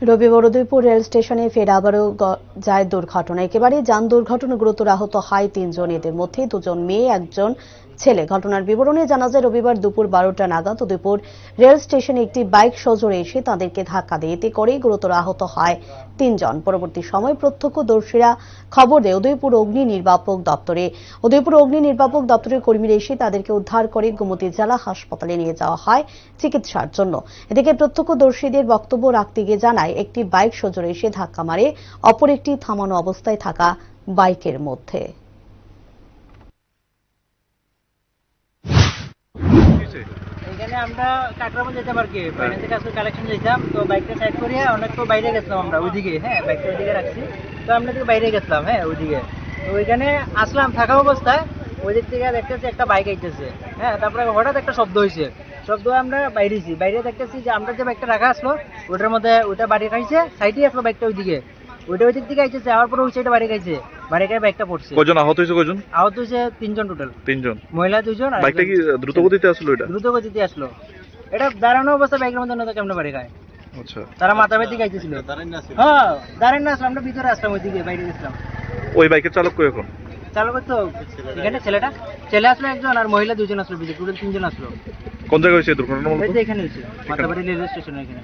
রবিবার উদয়পুর রেল স্টেশনে ফের আবারও যায় দুর্ঘটনা। একেবারে যান দুর্ঘটনা গুরুতর আহত হয় তিনজন। এদের মধ্যে দুজন মেয়ে, একজন ছেলে। ঘটনার বিবরণে জানা যায়, রবিবার দুপুর বারোটা নাগাদ উদয়পুর রেল স্টেশনে একটি বাইক সজোরে এসে তাদেরকে ধাক্কা দেয়। এতে করেই গুরুতর আহত হয় তিনজন। পরবর্তী সময় প্রত্যক্ষদর্শীরা খবর দেয়, উদয়পুর অগ্নি নির্বাপক দপ্তরে। উদয়পুর অগ্নি নির্বাপক দপ্তরের কর্মীরা এসে তাদেরকে উদ্ধার করে গোমতী জেলা হাসপাতালে নিয়ে যাওয়া হয় চিকিৎসার জন্য। এদিকে প্রত্যক্ষদর্শীদের বক্তব্য রাখতে গিয়ে জানায়, একটি বাইক সজোরে এসে ধাক্কা মারে অপর একটি থামানো অবস্থায় থাকা বাইকের মধ্যে। এখানে আমরা কাকরাবন যেতাম আর কি বাইরে কালেকশন যেতাম তো বাইকটা সাইড করিয়ে অনেক তো বাইরে গেছিলাম আমরা, ওইদিকে হ্যাঁ বাইকটা ওইদিকে রাখছি। তো আমরা থেকে বাইরে গেছিলাম হ্যাঁ ওইদিকে। তো ওইখানে আসলাম, থাকা অবস্থায় ওই দিক থেকে দেখতেছি একটা বাইক আইতেছে হ্যাঁ তারপরে হঠাৎ একটা শব্দ হয়েছে শব্দ আমরা বাইরেছি, বাইরে দেখতেছি যে আমরা যে বাইকটা রাখা আসলো, ওটার মধ্যে ওটা বাড়ি খাইছে সাইডে আসলো বাইকটা ওইদিকে। ওইটা ওই দিক থেকে আইতেছে, আবার পরে ওই সাইডে বাড়ি খাইছে। বাড়ি বাইকটা পড়ছে। কজন? আহত হয়েছে কজন? আহত হয়েছে তিনজন টোটাল তিনজন? মহিলা দুজন আর বাইকটা কি দ্রুত গতিতে আসলো এটা? দ্রুত গতিতে আসলো। এটা দাঁড়ানো অবস্থা বাইকের মধ্যে নতো কেমন আচ্ছা। তারা মাথা গাইতেছিল হ্যাঁ দাঁড়ান না আসলাম আমরা ভিতরে আসলাম ওইদিকে বাইরে গেছিলাম। ওই বাইকের চালক কই এখন? চালু করতো এখানে ছেলেটা। ছেলে আসলো একজন আর মহিলা দুজন আসলো ভিতরে টোটাল তিনজন আসলো। কোন জায়গায় হয়েছে দুর্ঘটনা এখানে হয়েছে মাথাবাড়ি রেলওয়ে স্টেশনের এখানে।